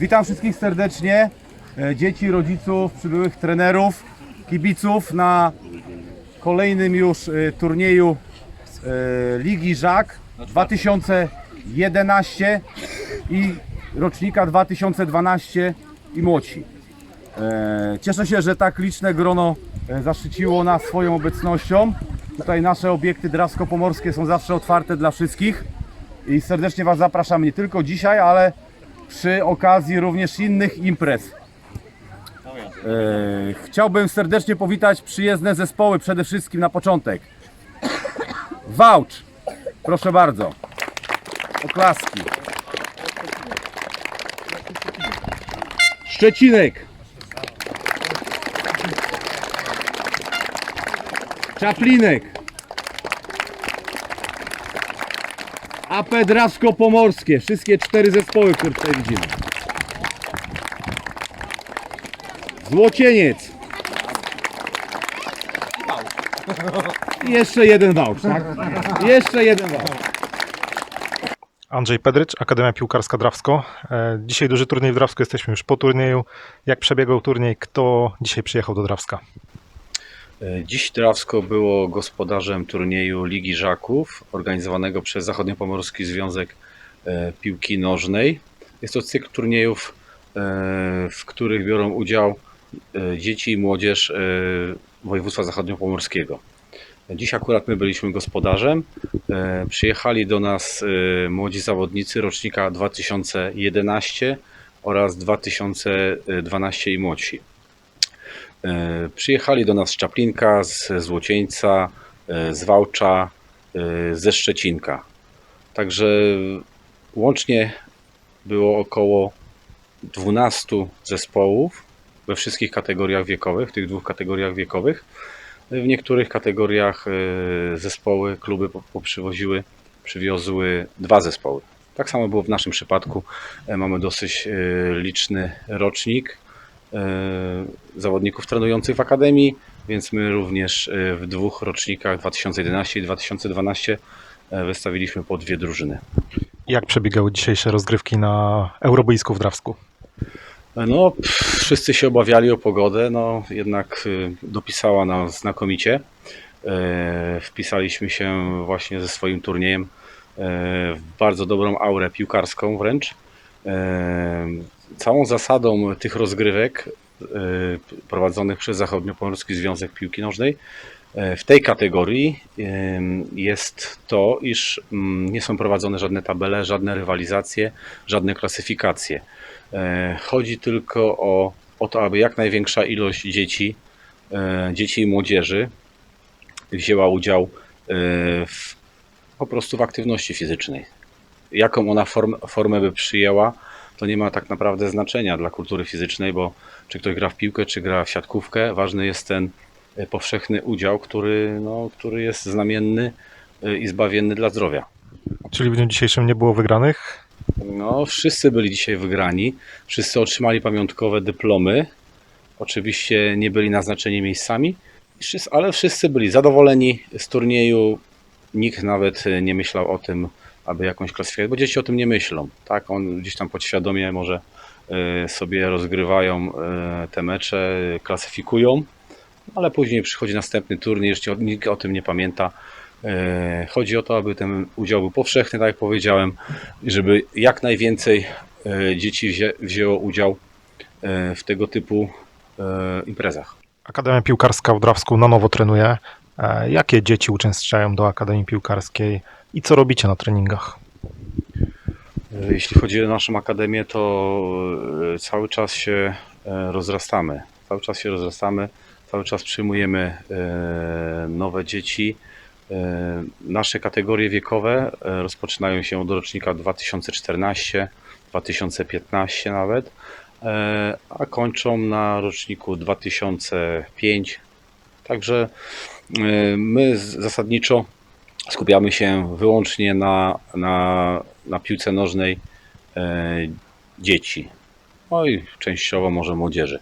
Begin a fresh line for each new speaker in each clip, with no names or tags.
Witam wszystkich serdecznie, e, dzieci, rodziców, przybyłych trenerów, kibiców na kolejnym już e, turnieju e, Ligi Żak 2011 i rocznika 2012 i młodsi. Cieszę się, że tak liczne grono zaszczyciło nas swoją obecnością. Tutaj nasze obiekty drawsko-pomorskie są zawsze otwarte dla wszystkich i serdecznie Was zapraszam nie tylko dzisiaj, ale przy okazji również innych imprez. E, Chciałbym serdecznie powitać przyjezdne zespoły przede wszystkim na początek. Wałcz, proszę bardzo. Oklaski. Szczecinek. Czaplinek. AP Drawsko-Pomorskie. Wszystkie cztery zespoły, które tutaj widzimy. Złocieniec. I jeszcze jeden wałcz, tak? Jeszcze jeden wałcz.
Andrzej Pedrycz, Akademia Piłkarska Drawsko. E, Dzisiaj duży turniej w Drawsku, jesteśmy już po turnieju. Jak przebiegał turniej? Kto dzisiaj przyjechał do Drawska?
E, Dziś Drawsko było gospodarzem turnieju Ligi Żaków, organizowanego przez Zachodniopomorski Związek e, Piłki Nożnej. Jest to cykl turniejów, e, w których biorą udział dzieci i młodzież województwa zachodniopomorskiego. Dziś akurat my byliśmy gospodarzem. Przyjechali do nas młodzi zawodnicy rocznika 2011 oraz 2012 i młodsi. E, Przyjechali do nas z Czaplinka, z Złocieńca, e, z Wałcza, e, ze Szczecinka. Także łącznie było około 12 zespołów we wszystkich kategoriach wiekowych, w tych dwóch kategoriach wiekowych. W niektórych kategoriach zespoły, kluby po- poprzywoziły, przywiozły dwa zespoły. Tak samo było w naszym przypadku. Mamy dosyć liczny rocznik zawodników trenujących w Akademii, więc my również e, w dwóch rocznikach 2011 i 2012 e, wystawiliśmy po dwie drużyny.
Jak przebiegały dzisiejsze rozgrywki na Euroboisku w Drawsku?
No, pff, wszyscy się obawiali o pogodę, no jednak dopisała nam znakomicie. E, Wpisaliśmy się właśnie ze swoim turniejem e, w bardzo dobrą aurę piłkarską wręcz. E, Całą zasadą tych rozgrywek e, prowadzonych przez Zachodniopomorski Związek Piłki Nożnej e, w tej kategorii em, jest to, iż mm, nie są prowadzone żadne tabele, żadne rywalizacje, żadne klasyfikacje. E, Chodzi tylko o, o to, aby jak największa ilość dzieci, e, dzieci i młodzieży wzięła udział e, w, po prostu w aktywności fizycznej. Jaką ona form, formę by przyjęła, to nie ma tak naprawdę znaczenia dla kultury fizycznej, bo czy ktoś gra w piłkę, czy gra w siatkówkę, ważny jest ten e, powszechny udział, który, no, który jest znamienny e, i zbawienny dla zdrowia.
Czyli w dniu dzisiejszym nie było wygranych.
No, wszyscy byli dzisiaj wygrani. Wszyscy otrzymali pamiątkowe dyplomy. Oczywiście nie byli naznaczeni miejscami, ale wszyscy byli zadowoleni z turnieju. Nikt nawet e, nie myślał o tym, aby jakąś klasyfikację, bo dzieci o tym nie myślą. Tak, on gdzieś tam podświadomie może e, sobie rozgrywają e, te mecze, klasyfikują, ale później przychodzi następny turniej, jeszcze nikt o tym nie pamięta. E, Chodzi o to, aby ten udział był powszechny, tak jak powiedziałem, żeby jak najwięcej dzieci wzię, wzięło udział w tego typu imprezach.
Akademia Piłkarska w Drawsku na nowo trenuje. E, Jakie dzieci uczęszczają do Akademii Piłkarskiej i co robicie na treningach?
E, Jeśli chodzi o naszą akademię, to e, cały czas się rozrastamy. Cały czas się rozrastamy, cały czas przyjmujemy nowe dzieci. Nasze kategorie wiekowe rozpoczynają się od rocznika 2014, 2015 nawet, a kończą na roczniku 2005. Także my zasadniczo skupiamy się wyłącznie na, na, na piłce nożnej e, dzieci. No i częściowo może młodzieży,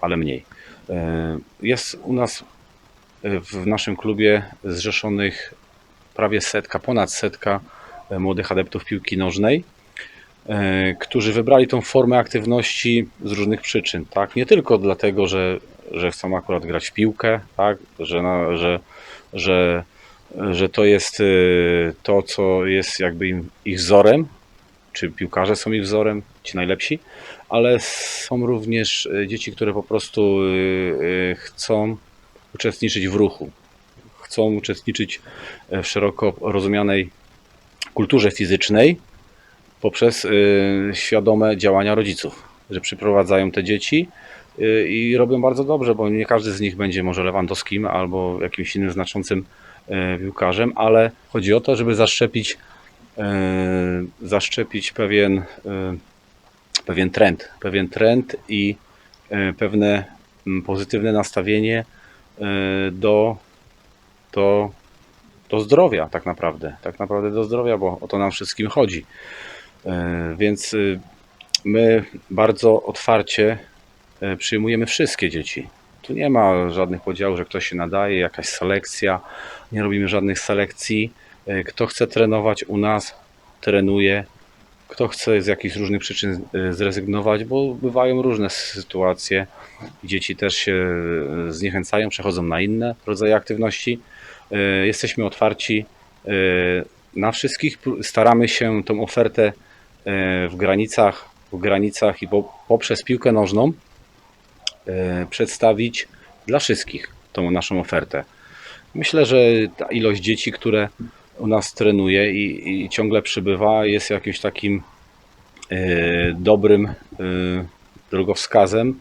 ale mniej. E, jest u nas e, w naszym klubie zrzeszonych prawie setka, ponad setka młodych adeptów piłki nożnej. którzy wybrali tą formę aktywności z różnych przyczyn, tak? Nie tylko dlatego, że, że chcą akurat grać w piłkę, tak? Że, na, że, że, że to jest e, to, co jest jakby im, ich wzorem, czy piłkarze są ich wzorem, ci najlepsi, ale są również e, dzieci, które po prostu e, chcą uczestniczyć w ruchu, chcą uczestniczyć e, w szeroko rozumianej kulturze fizycznej poprzez y, świadome działania rodziców, że przyprowadzają te dzieci y, i robią bardzo dobrze, bo nie każdy z nich będzie może Lewandowskim albo jakimś innym znaczącym y, piłkarzem, ale chodzi o to, żeby zaszczepić, y, zaszczepić pewien, y, pewien trend, pewien trend i y, pewne pozytywne nastawienie y, do, do do zdrowia tak naprawdę, tak naprawdę do zdrowia, bo o to nam wszystkim chodzi. E, Więc y, my bardzo otwarcie e, przyjmujemy wszystkie dzieci. Tu nie ma żadnych podziałów, że ktoś się nadaje, jakaś selekcja, nie robimy żadnych selekcji. E, Kto chce trenować u nas, trenuje. Kto chce z jakichś różnych przyczyn e, zrezygnować, bo bywają różne sytuacje. Dzieci też się e, zniechęcają, przechodzą na inne rodzaje aktywności. E, Jesteśmy otwarci e, na wszystkich. Staramy się tą ofertę e, w granicach, w granicach i po, poprzez piłkę nożną e, przedstawić dla wszystkich tą naszą ofertę. Myślę, że ta ilość dzieci, które u nas trenuje i, i ciągle przybywa, jest jakimś takim e, dobrym e, drogowskazem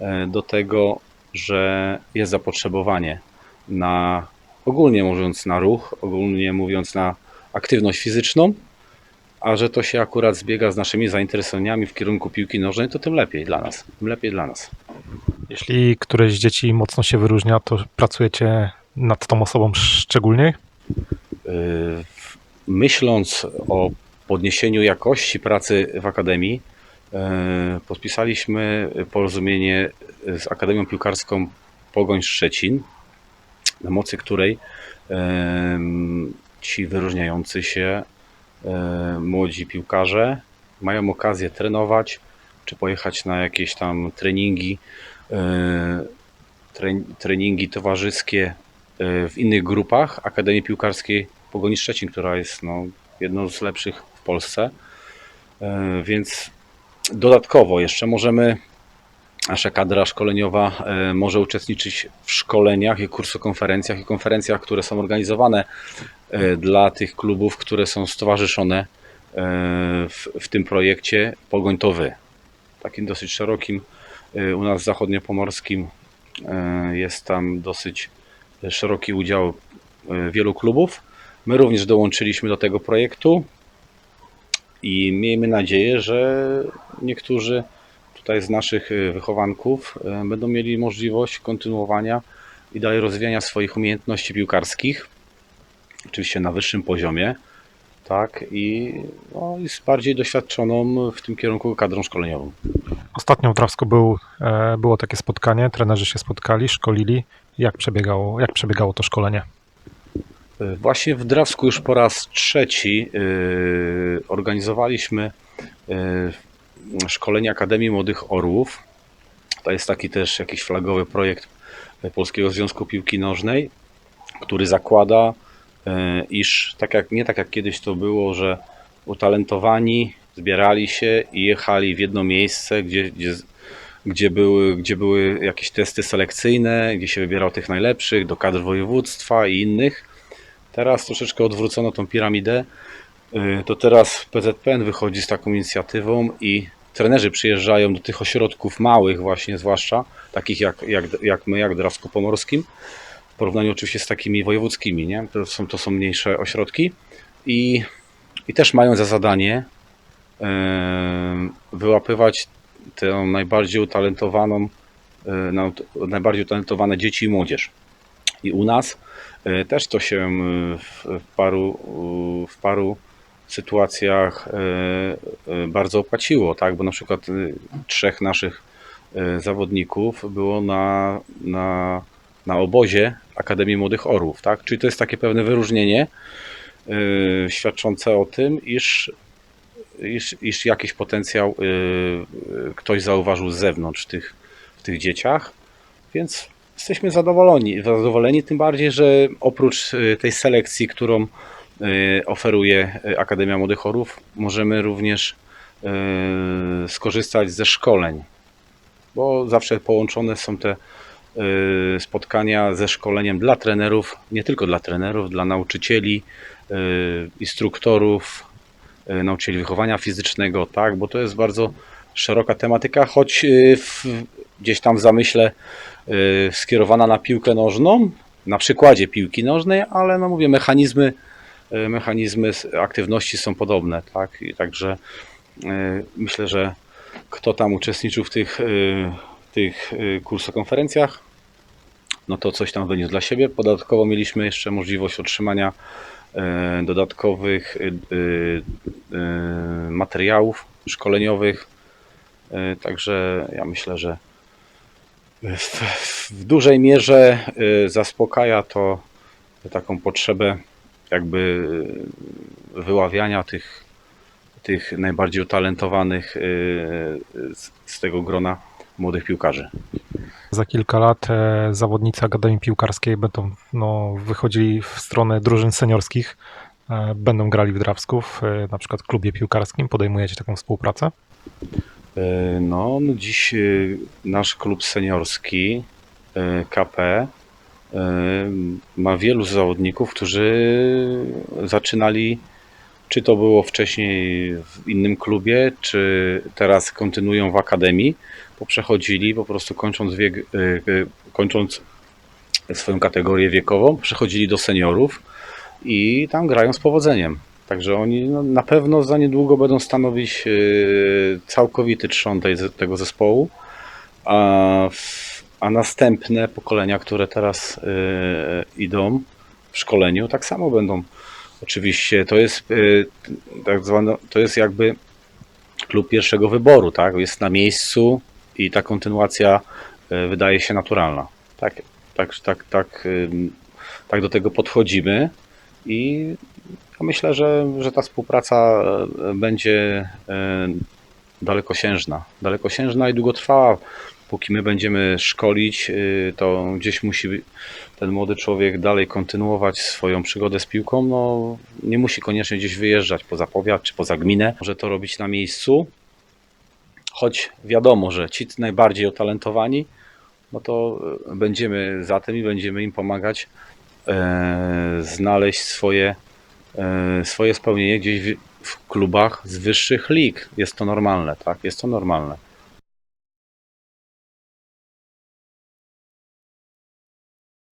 e, do tego, że jest zapotrzebowanie na ogólnie mówiąc na ruch, ogólnie mówiąc na aktywność fizyczną, a że to się akurat zbiega z naszymi zainteresowaniami w kierunku piłki nożnej, to tym lepiej dla nas. Tym lepiej dla nas.
Jeśli któreś z dzieci mocno się wyróżnia, to pracujecie nad tą osobą szczególnie?
Yy, Myśląc o podniesieniu jakości pracy w Akademii, yy, podpisaliśmy porozumienie z Akademią Piłkarską Pogoń Szczecin, na mocy której yy, ci wyróżniający się młodzi piłkarze mają okazję trenować, czy pojechać na jakieś tam treningi, tre- treningi towarzyskie yy, w innych grupach Akademii Piłkarskiej Pogoni Szczecin, która jest no, jedną z lepszych w Polsce. E, Więc dodatkowo jeszcze możemy, nasza kadra szkoleniowa e, może uczestniczyć w szkoleniach i kursokonferencjach i konferencjach, które są organizowane e, dla tych klubów, które są stowarzyszone e, w, w tym projekcie Pogoń to Wy. Takim dosyć szerokim, u nas zachodniopomorskim jest tam dosyć szeroki udział wielu klubów. My również dołączyliśmy do tego projektu i miejmy nadzieję, że niektórzy tutaj z naszych e, wychowanków e, będą mieli możliwość kontynuowania i dalej rozwijania swoich umiejętności piłkarskich, oczywiście na wyższym poziomie, tak, i, no, i z bardziej doświadczoną w tym kierunku kadrą szkoleniową.
Ostatnio w Drawsku był, e, było takie spotkanie, trenerzy się spotkali, szkolili. Jak przebiegało, jak przebiegało to szkolenie?
Właśnie w Drawsku już po raz trzeci organizowaliśmy szkolenie Akademii Młodych Orłów. To jest taki też jakiś flagowy projekt Polskiego Związku Piłki Nożnej, który zakłada, yy, iż tak jak, nie tak jak kiedyś to było, że utalentowani zbierali się i jechali w jedno miejsce, gdzie, gdzie, gdzie, były, gdzie były jakieś testy selekcyjne, gdzie się wybierało tych najlepszych do kadr województwa i innych. Teraz troszeczkę odwrócono tą piramidę. Y, To teraz PZPN wychodzi z taką inicjatywą i trenerzy przyjeżdżają do tych ośrodków małych właśnie zwłaszcza, takich jak, jak, jak my, jak w Drawsku Pomorskim, w porównaniu oczywiście z takimi wojewódzkimi, nie? To, są, to są mniejsze ośrodki i, i też mają za zadanie y, wyłapywać tę najbardziej utalentowaną, y, na- najbardziej utalentowane dzieci i młodzież. I u nas e, też to się w paru, w paru sytuacjach e, e, bardzo opłaciło, tak? Bo na przykład e, trzech naszych zawodników było na, na, na obozie Akademii Młodych Orłów, tak? Czyli to jest takie pewne wyróżnienie świadczące o tym, iż iż, iż jakiś potencjał ktoś zauważył z zewnątrz w tych, w tych dzieciach, więc jesteśmy zadowoleni. Zadowoleni tym bardziej, że oprócz tej selekcji, którą oferuje y, Akademia Młodych Chorów, możemy również y, skorzystać ze szkoleń, bo zawsze połączone są te y, spotkania ze szkoleniem dla trenerów, nie tylko dla trenerów, dla nauczycieli, y, instruktorów, y, nauczycieli wychowania fizycznego, tak, bo to jest bardzo szeroka tematyka, choć y, w, gdzieś tam w zamyśle y, skierowana na piłkę nożną, na przykładzie piłki nożnej, ale no mówię, mechanizmy, y, mechanizmy s- aktywności są podobne, tak, i także y, myślę, że kto tam uczestniczył w tych, y, tych kursokonferencjach, no to coś tam wyniósł dla siebie. Podatkowo mieliśmy jeszcze możliwość otrzymania e, dodatkowych materiałów szkoleniowych. E, Także ja myślę, że w, w dużej mierze zaspokaja to taką potrzebę jakby y, wyławiania tych, tych najbardziej utalentowanych y, z, z tego grona młodych piłkarzy.
Za kilka lat e, zawodnicy Akademii Piłkarskiej będą no, wychodzili w stronę drużyn seniorskich, e, będą grali w Drawsków, e, na przykład w klubie piłkarskim. Podejmujecie taką współpracę?
E, No, no dziś e, nasz klub seniorski e, KP e, ma wielu zawodników, którzy zaczynali, czy to było wcześniej w innym klubie, czy teraz kontynuują w akademii, bo przechodzili po prostu kończąc wiek, e, e, kończąc swoją kategorię wiekową, przechodzili do seniorów i tam grają z powodzeniem. Także oni no, na pewno za niedługo będą stanowić e, całkowity trzon tej, tego zespołu, a, w, a następne pokolenia, które teraz e, idą w szkoleniu, tak samo będą. Oczywiście to jest e, tak zwane, to jest jakby klub pierwszego wyboru, tak? Jest na miejscu i ta kontynuacja e, wydaje się naturalna. Tak, tak, tak, tak, tak do tego podchodzimy i ja myślę, że, że ta współpraca będzie dalekosiężna. Dalekosiężna i długotrwała. Póki my będziemy szkolić, y, to gdzieś musi ten młody człowiek dalej kontynuować swoją przygodę z piłką. No, nie musi koniecznie gdzieś wyjeżdżać poza powiat czy poza gminę. Może to robić na miejscu. Choć wiadomo, że ci najbardziej utalentowani, no to e, będziemy za tym i będziemy im pomagać e, znaleźć swoje, e, swoje spełnienie gdzieś w, w klubach z wyższych lig. Jest to normalne, tak? Jest to normalne.